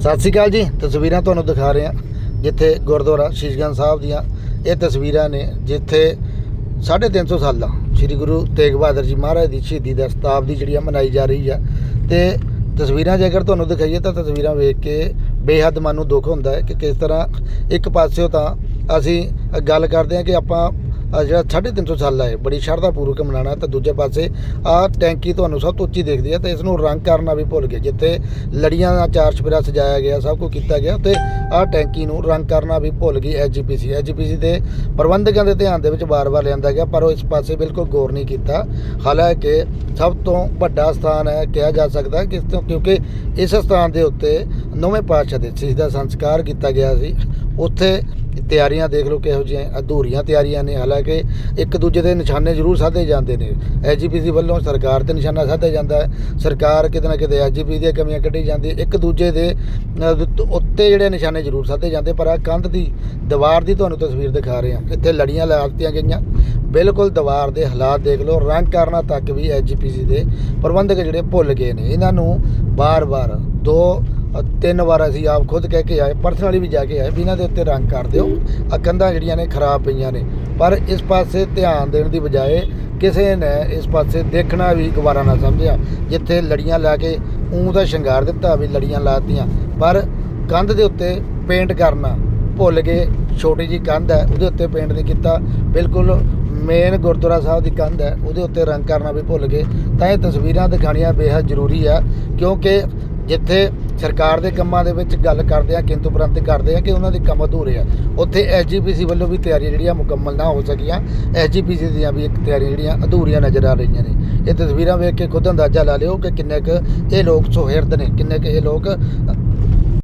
ਸਤਿ ਸ਼੍ਰੀ ਅਕਾਲ ਜੀ, ਤਸਵੀਰਾਂ ਤੁਹਾਨੂੰ ਦਿਖਾ ਰਹੇ ਹਾਂ, ਜਿੱਥੇ ਗੁਰਦੁਆਰਾ ਸ਼ੀਸ਼ਗੰਜ ਸਾਹਿਬ ਦੀਆਂ ਇਹ ਤਸਵੀਰਾਂ ਨੇ, ਜਿੱਥੇ 350 ਸਾਲਾਂ ਸ੍ਰੀ ਗੁਰੂ ਤੇਗ ਬਹਾਦਰ ਜੀ ਮਹਾਰਾਜ ਦੀ ਸ਼ਹੀਦੀ ਦਾ ਸ਼ਤਾਬਦੀ ਜਿਹੜੀ ਆ ਮਨਾਈ ਜਾ ਰਹੀ ਆ। ਤੇ ਤਸਵੀਰਾਂ ਜੇਕਰ ਤੁਹਾਨੂੰ ਦਿਖਾਈਏ ਤਾਂ ਤਸਵੀਰਾਂ ਵੇਖ ਕੇ ਬੇਹੱਦ ਮਨ ਨੂੰ ਦੁੱਖ ਹੁੰਦਾ ਹੈ ਕਿ ਕਿਸ ਤਰ੍ਹਾਂ ਇੱਕ ਪਾਸਿਓਂ ਤਾਂ ਅਸੀਂ ਗੱਲ ਕਰਦੇ ਹਾਂ ਕਿ ਆਪਾਂ ਜਿਹੜਾ 350 ਸਾਲਾ ਹੈ ਬੜੀ ਸ਼ਰਧਾ ਪੂਰਵਕ ਮਨਾਉਣਾ ਤੇ ਦੂਜੇ ਪਾਸੇ ਆਹ ਟੈਂਕੀ ਤੁਹਾਨੂੰ ਸਭ ਤੋਂ ਉੱਚੀ ਦੇਖਦੀ ਹੈ ਤੇ ਇਸ ਨੂੰ ਰੰਗ ਕਰਨਾ ਵੀ ਭੁੱਲ ਗਏ, ਜਿੱਥੇ ਲੜੀਆਂ ਦਾ ਚਾਰ ਚਪੇਰਾ ਸਜਾਇਆ ਗਿਆ, ਸਭ ਕੁਝ ਕੀਤਾ ਗਿਆ ਤੇ ਆਹ ਟੈਂਕੀ ਨੂੰ ਰੰਗ ਕਰਨਾ ਵੀ ਭੁੱਲ ਗਈ ਐਜੀਪੀਸੀ ਐਜੀਪੀਸੀ ਦੇ ਪ੍ਰਬੰਧਕਾਂ ਦੇ ਧਿਆਨ ਦੇ ਵਿੱਚ ਵਾਰ-ਵਾਰ ਲਿਆਂਦਾ ਗਿਆ, ਪਰ ਉਹ ਇਸ ਪਾਸੇ ਬਿਲਕੁਲ ਗੌਰ ਨਹੀਂ ਕੀਤਾ। ਹਾਲਾਂਕਿ ਸਭ ਤੋਂ ਵੱਡਾ ਸਥਾਨ ਹੈ, ਕਿਹਾ ਜਾ ਸਕਦਾ ਕਿ ਤੋਂ, ਕਿਉਂਕਿ ਇਸ ਸਥਾਨ ਦੇ ਉੱਤੇ ਨੌਵੇਂ ਪਾਤਸ਼ਾਹ ਦੇ ਸਿੱਖ ਦਾ ਸੰਸਕਾਰ ਕੀਤਾ ਗਿਆ ਸੀ। ਉੱਥੇ ਤਿਆਰੀਆਂ ਦੇਖ ਲਓ ਕਿਹੋ ਜਿਹੀਆਂ ਅਧੂਰੀਆਂ ਤਿਆਰੀਆਂ ਨੇ। ਹਾਲਾਂਕਿ ਇੱਕ ਦੂਜੇ ਦੇ ਨਿਸ਼ਾਨੇ ਜ਼ਰੂਰ ਸਾਧੇ ਜਾਂਦੇ ਨੇ। ਐਜੀਪੀਸੀ ਵੱਲੋਂ ਸਰਕਾਰ ਤੇ ਨਿਸ਼ਾਨਾ ਸਾਧਿਆ ਜਾਂਦਾ ਹੈ। ਸਰਕਾਰ ਕਿਤੇ ਨਾ ਕਿਤੇ ਐਜੀਪੀ ਦੀਆਂ ਕਮੀਆਂ ਕੱਢੀ ਜਾਂਦੀ ਹੈ। ਇੱਕ ਦੂਜੇ ਦੇ ਉੱਤੇ ਜਿਹੜੇ ਨਿਸ਼ਾਨੇ ਜ਼ਰੂਰ ਸਾਧੇ ਜਾਂਦੇ, ਪਰ ਆ ਕੰਧ ਦੀ ਦੀਵਾਰ ਦੀ ਤੁਹਾਨੂੰ ਤਸਵੀਰ ਦਿਖਾ ਰਹੇ ਹਾਂ। ਇੱਥੇ ਲੜੀਆਂ ਲਾ ਦਿੱਤੀਆਂ ਗਈਆਂ। ਬਿਲਕੁਲ ਦੀਵਾਰ ਦੇ ਹਾਲਾਤ ਦੇਖ ਲਓ। ਰੰਗ ਕਰਨਾ ਤੱਕ ਵੀ ਐਜੀਪੀਸੀ ਦੇ ਪ੍ਰਬੰਧਕ ਜਿਹੜੇ ਭੁੱਲ ਗਏ ਨੇ। ਇਹਨਾਂ ਨੂੰ ਬਾਰ-ਬਾਰ ਦੋ ਤਿੰਨ ਵਾਰ ਅਸੀਂ ਆਪ ਖੁਦ ਕਹਿ ਕੇ ਆਏ ਪਰਸਨਲੀ ਵੀ ਜਾ ਕੇ ਆਏ ਵੀ ਇਹਨਾਂ ਦੇ ਉੱਤੇ ਰੰਗ ਕਰ ਦਿਓ। ਆ ਕੰਧਾਂ ਜਿਹੜੀਆਂ ਨੇ ਖਰਾਬ ਪਈਆਂ ਨੇ। ਪਰ ਇਸ ਪਾਸੇ ਧਿਆਨ ਦੇਣ ਦੀ ਬਜਾਏ ਕਿਸੇ ਨੇ ਇਸ ਪਾਸੇ ਦੇਖਣਾ ਵੀ ਗਵਾਰਾ ਨਾ ਸਮਝਿਆ। ਜਿੱਥੇ ਲੜੀਆਂ ਲਾ ਕੇ ਊਂ ਦਾ ਸ਼ਿੰਗਾਰ ਦਿੱਤਾ ਵੀ ਲੜੀਆਂ ਲਾਤੀਆਂ ਪਰ ਕੰਧ ਦੇ ਉੱਤੇ ਪੇਂਟ ਕਰਨਾ ਭੁੱਲ ਗਏ। ਛੋਟੀ ਜੀ ਕੰਧ ਹੈ ਉਹਦੇ ਉੱਤੇ ਪੇਂਟ ਨਹੀਂ ਕੀਤਾ। ਬਿਲਕੁਲ ਮੇਨ ਗੁਰਦੁਆਰਾ ਸਾਹਿਬ ਦੀ ਕੰਧ ਹੈ ਉਹਦੇ ਉੱਤੇ ਰੰਗ ਕਰਨਾ ਵੀ ਭੁੱਲ ਗਏ। ਤਾਂ ਇਹ ਤਸਵੀਰਾਂ ਦਿਖਾਣੀਆਂ ਬੇहद ਜ਼ਰੂਰੀ ਆ ਕਿਉਂਕਿ ਜਿੱਥੇ ਸਰਕਾਰ ਦੇ ਕੰਮਾਂ ਦੇ ਵਿੱਚ ਗੱਲ ਕਰਦੇ ਆ, ਕਿੰਤੂ ਪ੍ਰੰਤ ਕਰਦੇ ਆ ਕਿ ਉਹਨਾਂ ਦੇ ਕੰਮ ਅਧੂਰੇ ਆ। ਉੱਥੇ ਐਸਜੀਪੀਸੀ ਵੱਲੋਂ ਵੀ ਤਿਆਰੀਆਂ ਜਿਹੜੀਆਂ ਮੁਕੰਮਲ ਨਾ ਹੋ ਸਕੀਆਂ। ਐਸਜੀਪੀਸੀ ਦੀਆਂ ਵੀ ਇੱਕ ਤਿਆਰੀਆਂ ਜਿਹੜੀਆਂ ਅਧੂਰੀਆਂ ਨਜ਼ਰ ਆ ਰਹੀਆਂ ਨੇ। ਇਹ ਤਸਵੀਰਾਂ ਵੇਖ ਕੇ ਖੁਦ ਅੰਦਾਜ਼ਾ ਲਾ ਲਿਓ ਕਿ ਕਿੰਨੇ ਕੁ ਇਹ ਲੋਕ ਸੁਹਿਰਦ ਨੇ, ਕਿੰਨੇ ਕੁ ਇਹ ਲੋਕ